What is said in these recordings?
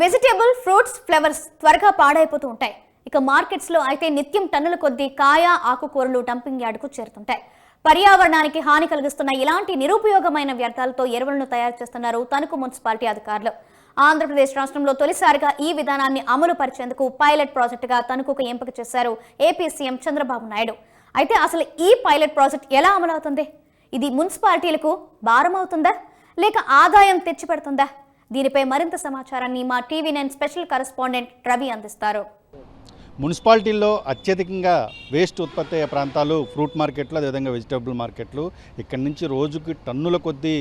Vegetable fruits flowers త్వరగా పాడైపోతూ ఉంటాయి. ఇక మార్కెట్స్లో అయితే నిత్యం టన్నుల కొద్దీ కాయ ఆకుకూరలు డంపింగ్ యార్డుకు చేరుతుంటాయి. పర్యావరణానికి హాని కలిగిస్తున్న ఇలాంటి నిరుపయోగమైన వ్యర్థాలతో ఎరువులను తయారు చేస్తున్నారు తణుకు మున్సిపాలిటీ అధికారులు. ఆంధ్రప్రదేశ్ రాష్ట్రంలో తొలిసారిగా ఈ విధానాన్ని అమలు పరిచేందుకు పైలట్ ప్రాజెక్టుగా తణుకుకు ఎంపిక చేశారు ఏపీ సీఎం చంద్రబాబు నాయుడు. అయితే అసలు ఈ పైలట్ ప్రాజెక్ట్ ఎలా అమలవుతుంది? ఇది మున్సిపాలిటీలకు భారమవుతుందా? లేక ఆదాయం తెచ్చిపెడుతుందా? దీనిపై మరింత సమాచారాన్ని మా TV nine special correspondent Ravi అందిస్తారు. మున్సిపాలిటీల్లో అత్యధికంగా వేస్ట్ ఉత్పత్తి అయ్యే ప్రాంతాలు ఫ్రూట్ మార్కెట్లు అదేవిధంగా వెజిటేబుల్ మార్కెట్లు. ఇక్కడి నుంచి రోజుకి టన్నుల కొద్దీ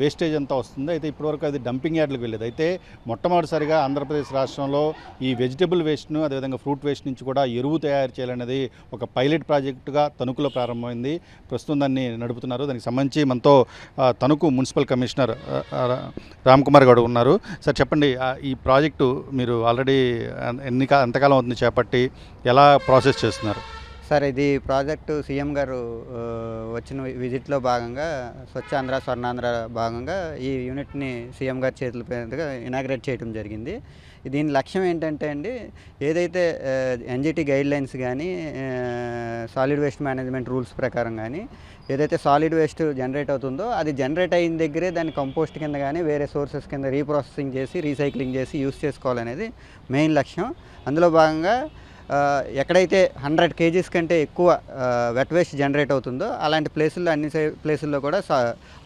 వేస్టేజ్ అంతా వస్తుంది. అయితే ఇప్పటివరకు అది డంపింగ్ యార్డ్లకు వెళ్ళేది. అయితే మొట్టమొదటిసారిగా ఆంధ్రప్రదేశ్ రాష్ట్రంలో ఈ వెజిటబుల్ వేస్ట్ను అదేవిధంగా ఫ్రూట్ వేస్ట్ నుంచి కూడా ఎరువు తయారు చేయాలనేది ఒక పైలట్ ప్రాజెక్టుగా తణుకులో ప్రారంభమైంది. ప్రస్తుతం దాన్ని నడుపుతున్నారు. దానికి సంబంధించి మనతో తణుకు మున్సిపల్ కమిషనర్ రామ్ కుమార్ గౌడ్ ఉన్నారు. సార్ చెప్పండి ఈ ప్రాజెక్టు మీరు ఆల్రెడీ ఎన్ని ఎంతకాలం అవుతుంది చేపట్టి ఎలా ప్రాసెస్ చేస్తున్నారు? సార్ ఇది ప్రాజెక్టు సీఎం గారు వచ్చిన విజిట్లో భాగంగా స్వచ్ఛాంధ్ర స్వర్ణాంధ్ర భాగంగా ఈ యూనిట్ని సీఎం గారి చేతుల పేరుగా ఇనాగ్రేట్ చేయడం జరిగింది. దీని లక్ష్యం ఏంటంటే అండి ఏదైతే ఎన్జిటి గైడ్ లైన్స్ కానీ సాలిడ్ వేస్ట్ మేనేజ్మెంట్ రూల్స్ ప్రకారం కానీ ఏదైతే సాలిడ్ వేస్ట్ జనరేట్ అవుతుందో అది జనరేట్ అయిన దగ్గరే దాన్ని కంపోస్ట్ కింద కానీ వేరే సోర్సెస్ కింద రీప్రాసెసింగ్ చేసి రీసైక్లింగ్ చేసి యూస్ చేసుకోవాలనేది మెయిన్ లక్ష్యం. అందులో భాగంగా ఎక్కడైతే హండ్రెడ్ కేజీస్ కంటే ఎక్కువ వెట్ వేస్ట్ జనరేట్ అవుతుందో అలాంటి ప్లేసుల్లో అన్ని సై ప్లేసుల్లో కూడా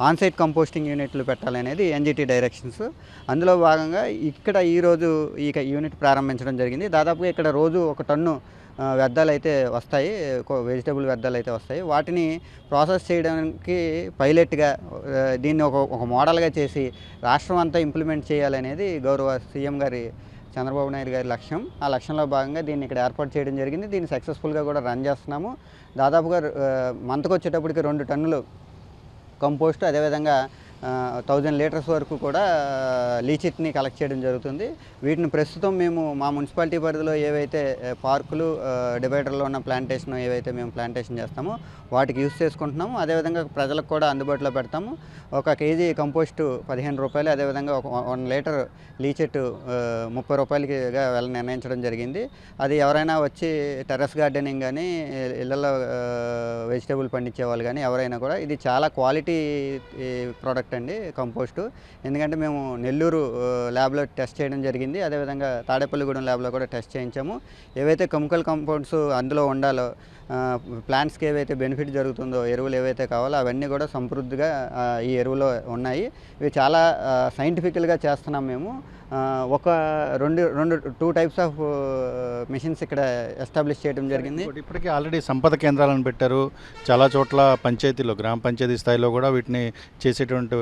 ఆన్సైట్ కంపోస్టింగ్ యూనిట్లు పెట్టాలనేది ఎన్జిటి డైరెక్షన్స్ అందులో భాగంగా ఇక్కడ ఈరోజు ఈ యూనిట్ ప్రారంభించడం జరిగింది. దాదాపుగా ఇక్కడ రోజు ఒక టన్ను వ్యర్థాలు అయితే వస్తాయి వెజిటబుల్ వ్యర్థాలు అయితే వస్తాయి. వాటిని ప్రాసెస్ చేయడానికి పైలట్గా దీన్ని ఒక ఒక మోడల్గా చేసి రాష్ట్రం అంతా ఇంప్లిమెంట్ చేయాలనేది గౌరవ సీఎం గారి చంద్రబాబు నాయుడు గారి లక్ష్యం. ఆ లక్ష్యంలో భాగంగా దీన్ని ఇక్కడ ఏర్పాటు చేయడం జరిగింది. దీన్ని సక్సెస్ఫుల్గా కూడా రన్ చేస్తున్నాము. దాదాపుగా మంతకు వచ్చేటప్పటికి రెండు టన్నులు కంపోస్ట్ అదేవిధంగా థౌజండ్ లీటర్స్ వరకు కూడా లీచిట్ని కలెక్ట్ చేయడం జరుగుతుంది. వీటిని ప్రస్తుతం మేము మా మున్సిపాలిటీ పరిధిలో ఏవైతే పార్కులు డివైడర్లో ఉన్న ప్లాంటేషన్ ఏవైతే మేము ప్లాంటేషన్ చేస్తామో వాటికి యూస్ చేసుకుంటున్నాము. అదేవిధంగా ప్రజలకు కూడా అందుబాటులో పెడతాము. ఒక కేజీ కంపోస్టు పదిహేను రూపాయలు అదేవిధంగా ఒక వన్ లీటర్ లీచెట్ ముప్పై రూపాయలకిగా వెళ్ళ నిర్ణయించడం జరిగింది. అది ఎవరైనా వచ్చి టెర్రస్ గార్డెనింగ్ కానీ ఇళ్ళల్లో వెజిటేబుల్ పండించే వాళ్ళు కానీ ఎవరైనా కూడా ఇది చాలా క్వాలిటీ ప్రోడక్ట్ అండి కంపోస్టు. ఎందుకంటే మేము నెల్లూరు ల్యాబ్లో టెస్ట్ చేయడం జరిగింది. అదేవిధంగా తాడేపల్లిగూడెం ల్యాబ్లో కూడా టెస్ట్ చేయించాము. ఏవైతే కెమికల్ కంపౌండ్స్ అందులో ఉండాలో ప్లాంట్స్కి ఏవైతే బెనిఫిట్ జరుగుతుందో ఎరువులు ఏవైతే కావాలో అవన్నీ కూడా సమృద్ధిగా ఈ ఎరువులో ఉన్నాయి. ఇవి చాలా సైంటిఫికల్గా చేస్తున్నాం మేము. ఒక రెండు రెండు టూ టైప్స్ ఆఫ్ మిషన్స్ ఇక్కడ ఎస్టాబ్లిష్ చేయడం జరిగింది. ఇప్పటికే ఆల్రెడీ సంపద కేంద్రాలను పెట్టారు. చాలా చోట్ల పంచాయతీలో గ్రామ పంచాయతీ స్థాయిలో కూడా వీటిని చేసేటువంటి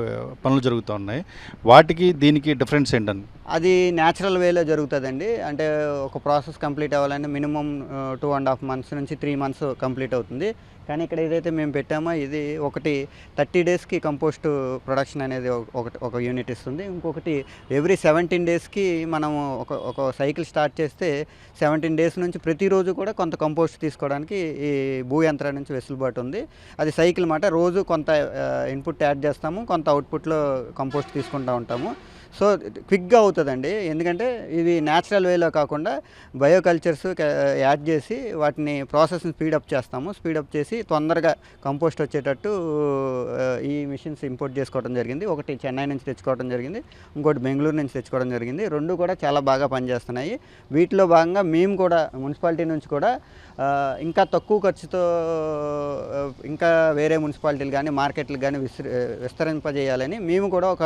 పనులు జరుగుతూ ఉన్నాయి. వాటికి దీనికి డిఫరెన్స్ ఏంటని? అది న్యాచురల్ వేలో జరుగుతుందండి. అంటే ఒక ప్రాసెస్ కంప్లీట్ అవ్వాలంటే minimum two and half months నుంచి త్రీ మంత్స్ కంప్లీట్ అవుతుంది. కానీ ఇక్కడ ఏదైతే మేము పెట్టామో ఇది ఒకటి థర్టీ డేస్కి కంపోస్ట్ ప్రొడక్షన్ అనేది ఒక- ఒకటి ఒక యూనిట్ ఇస్తుంది. ఇంకొకటి ఎవ్రీ సెవెంటీన్ డేస్కి మనం ఒక ఒక సైకిల్ స్టార్ట్ చేస్తే సెవెంటీన్ డేస్ నుంచి ప్రతిరోజు కూడా కొంత కంపోస్ట్ తీసుకోవడానికి ఈ భూ యంత్రం నుంచి వెసులుబాటు ఉంది. అది సైకిల్ మాట రోజు కొంత ఇన్పుట్ యాడ్ చేస్తాము కొంత అవుట్పుట్లో కంపోస్ట్ తీసుకుంటూ ఉంటాము. సో క్విక్గా అవుతుందండి. ఎందుకంటే ఇది న్యాచురల్ వేలో కాకుండా బయోకల్చర్స్ యాడ్ చేసి వాటిని ప్రాసెస్ని స్పీడప్ చేస్తాము. స్పీడప్ చేసి తొందరగా కంపోస్ట్ వచ్చేటట్టు ఈ మిషన్స్ ఇంపోర్ట్ చేసుకోవడం జరిగింది. ఒకటి చెన్నై నుంచి తెచ్చుకోవడం జరిగింది. ఇంకోటి బెంగళూరు నుంచి తెచ్చుకోవడం జరిగింది. రెండు కూడా చాలా బాగా పనిచేస్తున్నాయి. వీటిలో భాగంగా మేము కూడా మున్సిపాలిటీ నుంచి కూడా ఇంకా తక్కువ ఖర్చుతో ఇంకా వేరే మున్సిపాలిటీలు కానీ మార్కెట్లు కానీ విస్తృ విస్తరింపజేయాలని మేము కూడా ఒక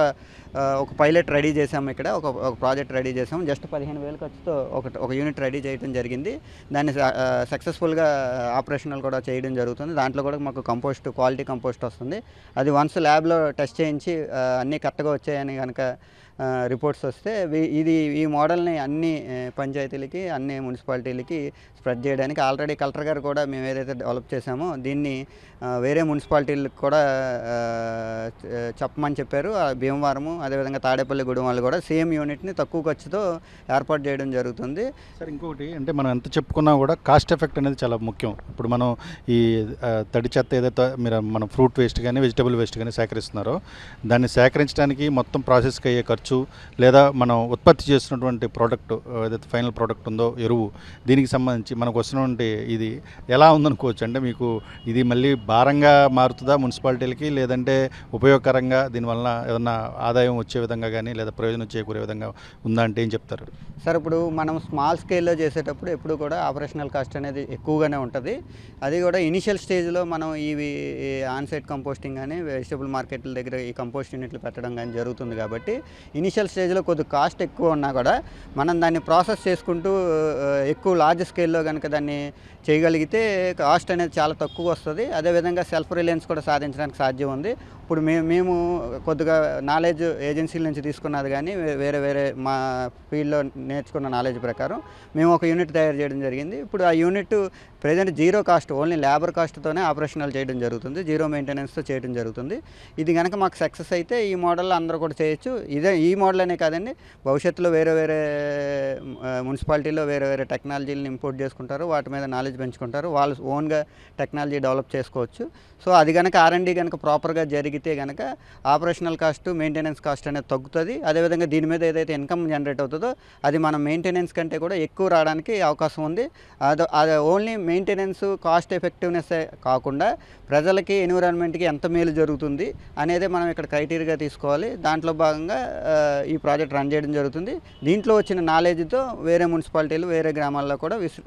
ఒక పైలట్ రెడీ చేసాము ఇక్కడ. ఒక ఒక ప్రాజెక్ట్ రెడీ చేసాము జస్ట్ పదిహేను వేల ఖర్చుతో ఒక ఒక యూనిట్ రెడీ చేయడం జరిగింది. దాన్ని సక్సెస్ఫుల్గా ఆపరేషనల్ కూడా చేయడం జరుగుతుంది. దాంట్లో కూడా మాకు కంపోస్ట్ క్వాలిటీ కంపోస్ట్ వస్తుంది. అది వన్స్ ల్యాబ్లో టెస్ట్ చేయించి అన్నీ కరెక్ట్గా వచ్చాయని కనుక రిపోర్ట్స్ వస్తే ఇది ఈ మోడల్ని అన్ని పంచాయతీలకి అన్ని మున్సిపాలిటీలకి స్ప్రెడ్ చేయడానికి ఆల్రెడీ కలెక్టర్ గారు కూడా మేము ఏదైతే డెవలప్ చేసామో దీన్ని వేరే మున్సిపాలిటీలకు కూడా చెప్పమని చెప్పారు. ఆ భీమవరము అదేవిధంగా తాడేపల్లి గుడి వాళ్ళు కూడా సేమ్ యూనిట్ని తక్కువ ఖర్చుతో ఏర్పాటు చేయడం జరుగుతుంది. సార్ ఇంకొకటి అంటే మనం ఎంత చెప్పుకున్నా కూడా కాస్ట్ ఎఫెక్ట్ అనేది చాలా ముఖ్యం. ఇప్పుడు మనం ఈ తడి చెత్త ఏదైతే మీరు మనం ఫ్రూట్ వేస్ట్ కానీ వెజిటబుల్ వేస్ట్ కానీ సేకరిస్తున్నారో దాన్ని సేకరించడానికి మొత్తం ప్రాసెస్కి అయ్యే ఖర్చు కావచ్చు లేదా మనం ఉత్పత్తి చేసినటువంటి ప్రోడక్ట్ ఏదైతే ఫైనల్ ప్రోడక్ట్ ఉందో ఎరువు దీనికి సంబంధించి మనకు వస్తున్నటువంటి ఇది ఎలా ఉందనుకోవచ్చు? అంటే మీకు ఇది మళ్ళీ భారంగా మారుతుందా మున్సిపాలిటీలకి? లేదంటే ఉపయోగకరంగా దీనివల్ల ఏదన్నా ఆదాయం వచ్చే విధంగా కానీ లేదా ప్రయోజనం చేకూరే విధంగా ఉందా అంటే ఏం చెప్తారు? సార్ ఇప్పుడు మనం స్మాల్ స్కేల్లో చేసేటప్పుడు ఎప్పుడు కూడా ఆపరేషనల్ కాస్ట్ అనేది ఎక్కువగానే ఉంటుంది. అది కూడా ఇనిషియల్ స్టేజ్లో మనం ఇవి ఆన్సైట్ కంపోస్టింగ్ కానీ వెజిటబుల్ మార్కెట్ల దగ్గర ఈ కంపోస్ట్ యూనిట్లు పెట్టడం కానీ జరుగుతుంది కాబట్టి ఇనిషియల్ స్టేజ్లో కొద్ది కాస్ట్ ఎక్కువ ఉన్నా కూడా మనం దాన్ని ప్రాసెస్ చేసుకుంటూ ఎక్కువ లార్జ్ స్కేల్లో కనుక దాన్ని చేయగలిగితే కాస్ట్ అనేది చాలా తక్కువ వస్తుంది. అదేవిధంగా సెల్ఫ్ రిలయన్స్ కూడా సాధించడానికి సాధ్యం ఉంది. ఇప్పుడు మేము మేము కొద్దిగా నాలెడ్జ్ ఏజెన్సీల నుంచి తీసుకున్నది కానీ వేరే వేరే మా ఫీల్డ్లో నేర్చుకున్న నాలెడ్జ్ ప్రకారం మేము ఒక యూనిట్ తయారు చేయడం జరిగింది. ఇప్పుడు ఆ unit present zero cost only labour కాస్ట్తోనే operational చేయడం జరుగుతుంది. జీరో మెయింటెనెన్స్తో చేయడం జరుగుతుంది. ఇది కనుక మాకు సక్సెస్ అయితే ఈ మోడల్ అందరూ కూడా చేయొచ్చు. ఇదే ఈ మోడల్ అనే కాదండి భవిష్యత్తులో వేరే వేరే మున్సిపాలిటీలో వేరే వేరే టెక్నాలజీలను ఇంపోర్ట్ చేసుకుంటారు. వాటి మీద నాలెడ్జ్ పెంచుకుంటారు. వాళ్ళు ఓన్గా టెక్నాలజీ డెవలప్ చేసుకోవచ్చు. సో అది కనుక ఆర్ఎండి కనుక ప్రాపర్గా జరిగితే కనుక ఆపరేషనల్ కాస్ట్ మెయింటెనెన్స్ కాస్ట్ అనేది తగ్గుతుంది. అదేవిధంగా దీని మీద ఏదైతే ఇన్కమ్ జనరేట్ అవుతుందో అది మనం మెయింటెనెన్స్ కంటే కూడా ఎక్కువ రావడానికి అవకాశం ఉంది. అది అది ఓన్లీ మెయింటెనెన్స్ కాస్ట్ ఎఫెక్టివ్నెస్ కాకుండా ప్రజలకి ఎన్విరాన్మెంట్కి ఎంత మేలు జరుగుతుంది అనేది మనం ఇక్కడ క్రైటీరియాగా తీసుకోవాలి. దాంట్లో భాగంగా ఈ ప్రాజెక్ట్ రన్ చేయడం జరుగుతుంది. దీంట్లో వచ్చిన నాలెడ్జ్తో వేరే మున్సిపాలిటీలు వేరే గ్రామాల్లో కూడా విస్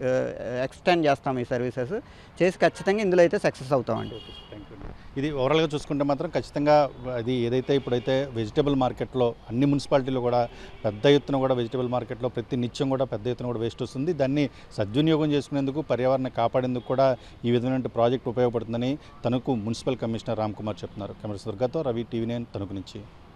ఎక్స్టెండ్ చేస్తాం ఈ సర్వీసెస్. చేసి ఖచ్చితంగా ఇందులో అయితే సక్సెస్ అవుతామండి. థ్యాంక్ యూ ఇది ఓవరాల్గా చూసుకుంటే మాత్రం ఖచ్చితంగా అది ఏదైతే ఇప్పుడైతే వెజిటబుల్ మార్కెట్లో అన్ని మున్సిపాలిటీలు కూడా పెద్ద ఎత్తున కూడా వెజిటబుల్ మార్కెట్లో ప్రతి నిత్యం కూడా పెద్ద ఎత్తున కూడా వేస్ట్ వస్తుంది. దాన్ని సద్వినియోగం చేసుకునేందుకు పర్యావరణ కాపాడేందుకు కూడా ఈ విధమైన ప్రాజెక్ట్ ఉపయోగపడుతుందని తణుకు మున్సిపల్ కమిషనర్ రామ్ కుమార్ చెప్తున్నారు. కెమెరా దుర్గాతో రవి టీవీ నైన్ తణుకు నుంచి.